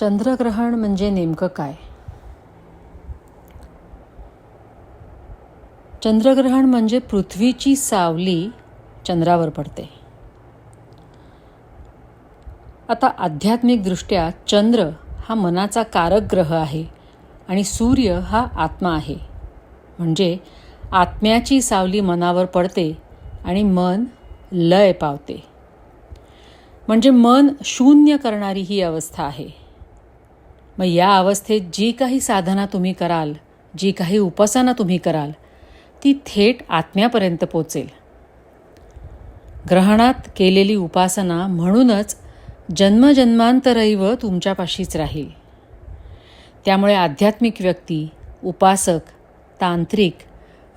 चंद्रग्रहण म्हणजे नेमकं काय? चंद्रग्रहण म्हणजे पृथ्वीची सावली चंद्रावर पडते. आता आध्यात्मिकदृष्ट्या चंद्र हा मनाचा कारक ग्रह आहे आणि सूर्य हा आत्मा आहे. म्हणजे आत्म्याची सावली मनावर पडते आणि मन लय पावते. म्हणजे मन शून्य करणारी ही अवस्था आहे. मग या अवस्थेत जी काही साधना तुम्ही कराल जी काही उपासना तुम्ही कराल ती थेट आत्म्यापर्यंत पोचेल. ग्रहणात केलेली उपासना म्हणूनच जन्मजन्मांतरैव तुमच्यापाशीच राहील. त्यामुळे आध्यात्मिक व्यक्ती उपासक तांत्रिक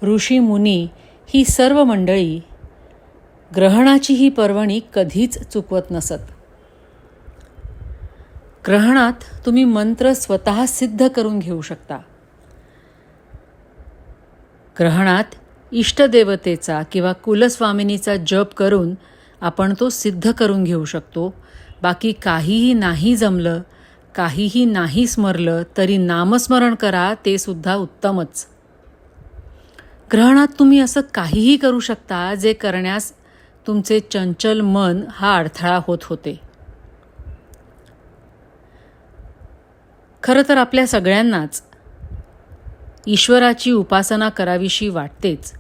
ऋषी मुनी ही सर्व मंडळी ग्रहणाची ही पर्वणी कधीच चुकवत नसत. ग्रहणात तुम्ही मंत्र स्वतः सिद्ध करून घेऊ शकता. ग्रहणात इष्टदेवतेचा किंवा कुलस्वामिनीचा जप करून आपण तो सिद्ध करून घेऊ शकतो. बाकी काहीही नाही जमलं काहीही नाही स्मरलं तरी नामस्मरण करा ते सुद्धा उत्तमच. ग्रहणात तुम्ही असं काहीही करू शकता जे करण्यास तुमचे चंचल मन हा अडथळा होत होते. खरं तर आपल्या सगळ्यांनाच ईश्वराची उपासना करावीशी वाटतेच.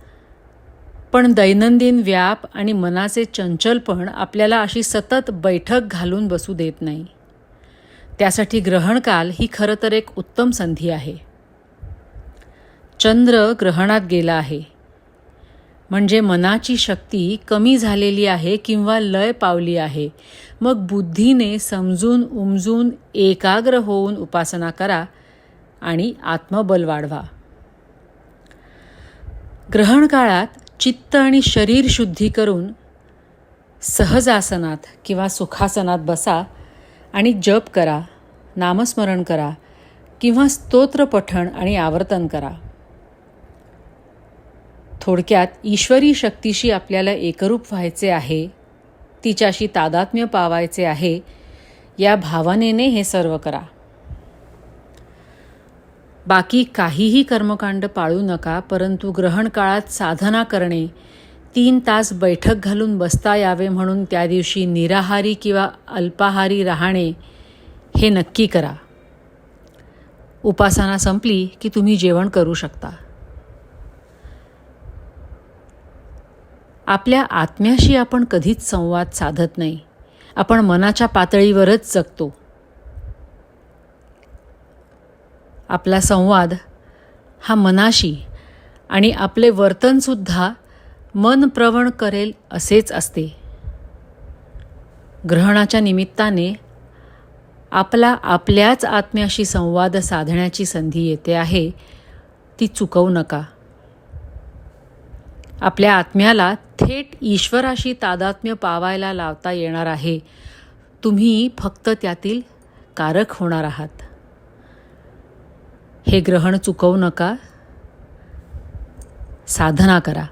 पण दैनंदिन व्याप आणि मनाचे चंचलपण आपल्याला अशी सतत बैठक घालून बसू देत नाही. त्यासाठी ग्रहणकाल ही खरं तर एक उत्तम संधी आहे. चंद्र ग्रहणात गेला आहे. म्हणजे मनाची शक्ती कमी झालेली आहे किंवा लय पावली आहे. मग बुद्धीने समजून उमजून एकाग्र होऊन उपासना करा आणि आत्मबल वाढवा. ग्रहण काळात चित्त आणि शरीर शुद्धी करून सहजासनात किंवा सुखासनात बसा आणि जप करा नामस्मरण करा किंवा स्तोत्र पठण आणि आवर्तन करा. थोडक्यात ईश्वरी शक्तीशी आपल्याला एकरूप व्हायचे आहे तिच्याशी तादात्म्य पावायचे आहे या भावनेने हे सर्व करा. बाकी काहीही कर्मकांड पाळू नका परंतु ग्रहण काळात साधना करणे तीन तास बैठक घालून बसता यावे म्हणून त्या दिवशी निराहारी किंवा अल्पाहारी राहणे हे नक्की करा. उपासना संपली की तुम्ही जेवण करू शकता. आपल्या आत्म्याशी आपण कधीच संवाद साधत नाही. आपण मनाच्या पातळीवरच जगतो. आपला संवाद हा मनाशी आणि आपले वर्तनसुद्धा मन प्रवण करेल असेच असते. ग्रहणाच्या निमित्ताने आपला आपल्याच आत्म्याशी संवाद साधण्याची संधी येते आहे ती चुकवू नका. आपल्या आत्म्याला थेट ईश्वराशी तादात्म्य पावायला लावता येणार आहे. तुम्ही फक्त त्यातील कारक होणार आहात. हे ग्रहण चुकवू नका. साधना करा.